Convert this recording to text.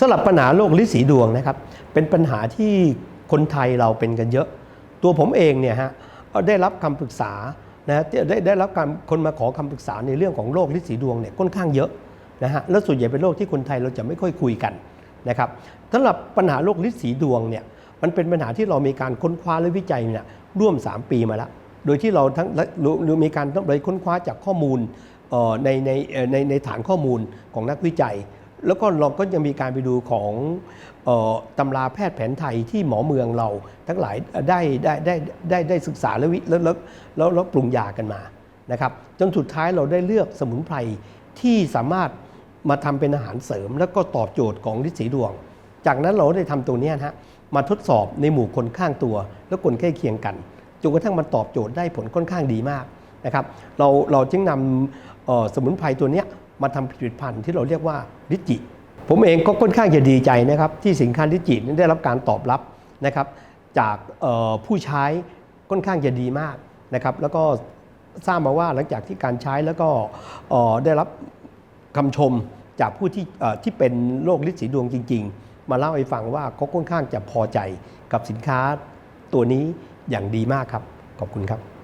สำหรับปัญหาโรคลิสีดวงนะครับ เป็นปัญหาที่คนไทยเราเป็นกันเยอะ ตัวผมเองเนี่ยฮะได้รับคำปรึกษานะได้ได้รับการคนมาขอคำปรึกษาในเรื่องของโรคลิสีดวงเนี่ยค่อนข้างเยอะนะฮะแล้วส่วนใหญ่เป็นโรคที่คนไทยเราจะไม่ค่อยคุยกันนะครับสำหรับปัญหาโรคลิสีดวงเนี่ยมันเป็นปัญหาที่เรามีการค้นคว้าและวิจัยเนี่ยร่วม 3 ปีมาแล้ว โดยที่เราทั้งรู้มีการต้องไปค้นคว้าจากข้อมูลในในในในฐานข้อมูลของนักวิจัย แล้วก็เราก็ยังมีการไปดูของออตำราแพทย์แผนไทยที่หมอเมืองเราทั้งหลายได้ได้ได้ได้ได้ศึกษาและวิแล้วแล้วแล้วแล้วปรุงยากันมานะครับจนสุดท้ายเราได้เลือกสมุนไพรที่สามารถมาทำเป็นอาหารเสริม แล้วก็ตอบโจทย์ของฤทธิ์สีดวง จากนั้นเราได้ทำตัวเนี้ยนะฮะมาทดสอบในหมู่คนข้างตัว และคนใกล้เคียงกันจนกระทั่งมันตอบโจทย์ได้ผลค่อนข้างดีมากนะครับเราเราจึงนำสมุนไพรตัวเนี้ย มาทำผลิตภัณฑ์ที่เราเรียกว่าลิจิ ผมเองก็ค่อนข้างจะดีใจนะครับที่สินค้าลิจินั้นได้รับการตอบรับนะครับจากผู้ใช้ค่อนข้างจะดีมากนะครับแล้วก็ทราบมาว่าหลังจากที่การใช้แล้วก็ได้รับคำชมจากผู้ที่ที่เป็นโรคลินสีดวงจริง ๆ มาเล่าให้ฟังว่าเขาค่อนข้างจะพอใจกับสินค้าตัวนี้อย่างดีมากครับ ขอบคุณครับ